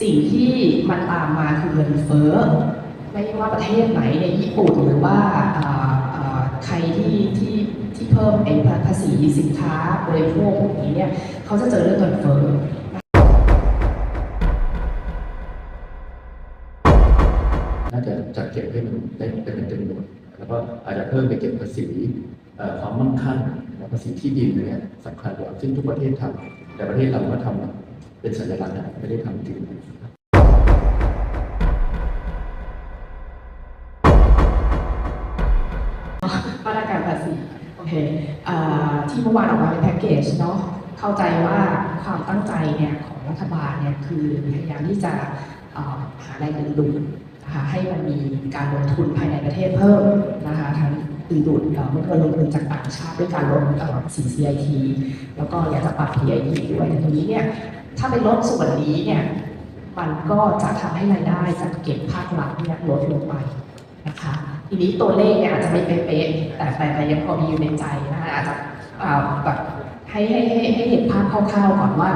สิ่งที่มันตามมาคือเงินเฟ้อไม่ว่าประเทศไหนในญี่ปุ่นหรือว่าใครที่ที่ที่เพิ่มไอ้ภาษีสินค้าบริโภคพวกนี้เนี่ยเขาจะเจอเรื่องเงินเฟ้อน่าจะจัดเก็บให้มันได้เป็นจำนวนแล้วก็อาจจะเพิ่มไปเก็บภาษีความมั่งคั่งและภาษีที่ดินเนี่ยสำคัญกว่าซึ่งทุกประเทศทำแต่ประเทศเราก็ทำ เป็นสัญลักษณ์นะไม่ได้ทำจริงมาตรการภาษีโอเคอที่เมื่อวานออกมาเป็นแพ็กเกจเนาะเข้าใจว่าความตั้งใจเนี่ยของรัฐบาลเนี่ยคือพยายามที่จะหาแรงดึงดูดนะคะให้มันมีการลงทุนภายในประเทศเพิ่มนะคะทั้ง ดึงดูดเอ่อเงินลงทุนจากต่างชาติด้วยการลดเอ่อสี CIT แล้วก็อยากจะปรับ PIT ด้วยตรงนี้เนี่ยถ้าไปลดส่วนนี้เนี่ยมันก็จะทำให้รายได้จากเก็บภาครัฐเนี่ยลดลงไปนะคะทีนี้ตัวเลขเนี่ยอาจจะไม่เป๊ะๆแต่แต่ยังพอมีอยู่ในใจนะคะอาจจะเอ่อแบบให้ให้ให้ให้เห็นภาพคร่าวๆก่อนว่า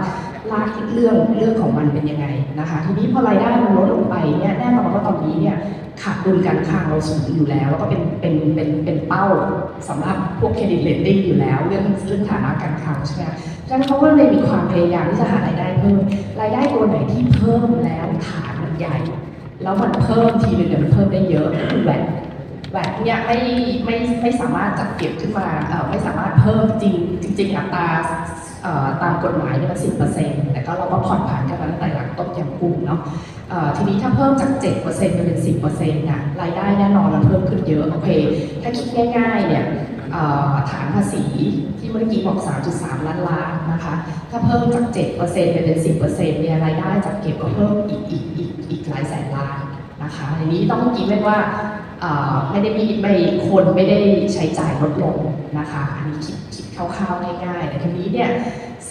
ลากเรื่องเรื่องของมันเป็นยังไงนะคะ ทีนี้พอรายได้มันลดลงไปเนี่ยแน่นอนว่าตอนนี้เนี่ยขาดดุลการคลังเราสูงอยู่แล้ว แล้วก็เป็นเป็นเป็นเป็นเป้าสำหรับพวกเครดิตเลตติ้งอยู่แล้ว เรื่องเรื่องฐานะการคลังใช่ไหมดังนั้นเขาก็เลยมีความพยายามที่จะหารายได้เพิ่มรายได้ตัวไหนที่เพิ่มแล้วฐานมันใหญ่ แล้วมันเพิ่มทีนึงเนี่ยมันเพิ่มได้เยอะคือแหวนแหวนเนี่ยไม่ไม่ไม่สามารถจัดเก็บขึ้นมาเอ่อไม่สามารถเพิ่มจริงจริงอัตรา ตามกฎหมายเนี่ยมันสิบเปอร์เซ็นต์แต่ก็เราก็ผ่อนผันกันมาตั้งแต่หลังต้มยำกุ้งเนาะทีนี้ถ้าเพิ่มจากเจ็ดเปอร์เซ็นต์เป็นสิบเปอร์เซ็นต์น่ะรายได้แน่นอนมันเพิ่มขึ้นเยอะโอเค ถ้าคิดง่ายๆเนี่ยฐานภาษีที่เมื่อกี้บอก 3.3 ล้านล้านนะคะ ถ้าเพิ่มจาก 7%เป็น 10%เนี่ยรายได้จากเก็บก็เพิ่มอีกอีกอีกอีกหลายแสนล้านนะคะอันนี้ต้องคิดไว้ว่าไม่ได้มีไม่คนไม่ได้ใช้จ่ายลดลงนะคะ อันนี้คิด คร่าวๆง่ายๆแต่ทีนี้เนี่ย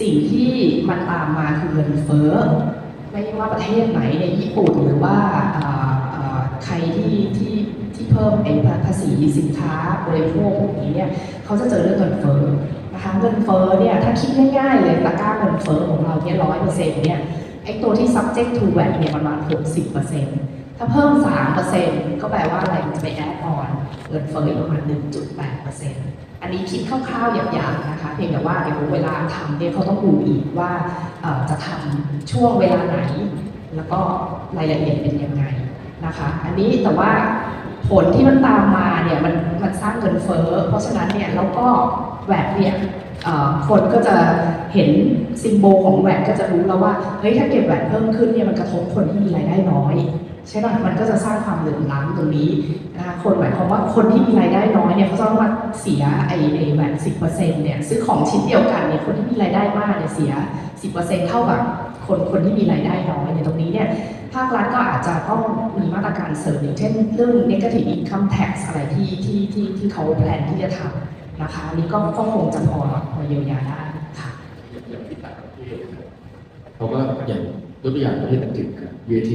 สิ่งที่มันตามมาคือเงินเฟ้อไม่ว่าประเทศไหนในญี่ปุ่นหรือว่าใครที่ที่ที่เพิ่มไอ้ภาษีสินค้าบริโภคพวกนี้เนี่ยเขาจะเจอเรื่องเงินเฟ้อนะคะเงินเฟ้อเนี่ยถ้าคิดง่ายๆเลยตะกร้าเงินเฟ้อของเราเนี่ยร้อยเปอร์เซ็นต์เนี่ยไอ้ตัวที่ subject to VAT เนี่ยประมาณ60เปอร์เซ็นต์ ถ้าเพิ่ม3เปอร์เซ็นต์ก็แปลว่าอะไรมันจะไป add on เงินเฟ้อประมาณ 1.8เปอร์เซ็นต์อันนี้คิดคร่าวๆหยาบๆนะคะเพียงแต่ว่าเดี๋ยวเวลาทำเนี่ยเขาต้องดูอีกว่าจะทำช่วงเวลาไหน แล้วก็รายละเอียดเป็นยังไงนะคะอันนี้แต่ว่าผลที่มันตามมาเนี่ยมันมันสร้างเงินเฟ้อเพราะฉะนั้นเนี่ยแล้วก็แหวนเนี่ยคนก็จะเห็นซิมโบลของแหวนก็จะรู้แล้วว่าเฮ้ยถ้าเก็บแหวนเพิ่มขึ้นเนี่ยมันกระทบคนที่มีรายได้น้อย ใช่ป่ะมันก็จะสร้างความเหลื่อมล้ำตรงนี้นะคะคนหมายความว่าคนที่มีรายได้น้อยเนี่ยเขาจะต้องมาเสียไอ้ไอ้แหวนสิบเปอร์เซ็นต์เนี่ยซื้อของชิ้นเดียวกันเนี่ยคนที่มีรายได้มากเนี่ยเสียสิบเปอร์เซ็นต์เท่ากับคนคนที่มีรายได้น้อยเนี่ยตรงนี้เนี่ยภาครัฐก็อาจจะต้องมีมาตรการเสริมอย่างเช่นเรื่อง negative income tax อะไรที่ที่ที่ที่เขาแพลนที่จะทำนะคะนนี้ก็ก็คงจะพอพอเยียวยาได้ค่ะ เขาก็อย่างยกตัวอย่างประเทศอังกฤษครับ VAT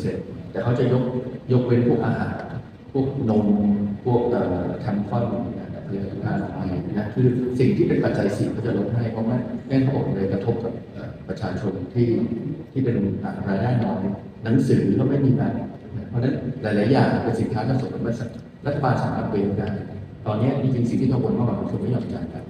20%แต่เขาจะยกยกเว้นพวกอาหาร พวกนม พวกแคมคอนผลิตภัณฑ์อะไรนะคือสิ่งที่เป็นปัจจัยสี่เขาจะลดให้ เพราะว่าแน่นอกเลยกระทบกับประชาชนที่ที่เป็นรายได้น้อยหนังสือก็ไม่มีแบนเพราะฉะนั้นหลาย ๆ อย่างเป็นสินค้าที่สมมติว่รัฐบาลสามารถเวฟได้ตอนนี้จริงๆสิ่งที่กังวลมากกว่าคือไม่ยอมจ่ายกัน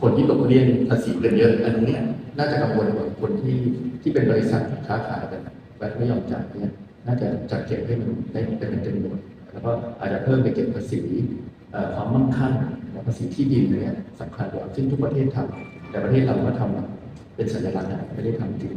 คนที่ตกเรียนภาษีกันเยอะอันนี้ น่าจะกังวลกว่าคนที่ที่เป็นบริษัทค้าขายกันแบบไม่ยอมจ่ายเนี่ยน่าจะจัดเก็บให้มันได้เป็นจำนวนแล้วก็อาจจะเพิ่มไปเก็บภาษีความมั่งคั่งและภาษีที่ดินเนี่ยสำคัญกว่าซึ่งทุกประเทศทำแต่ประเทศเราก็ทำเป็นสัญลักษณ์นะไม่ได้ทำจริง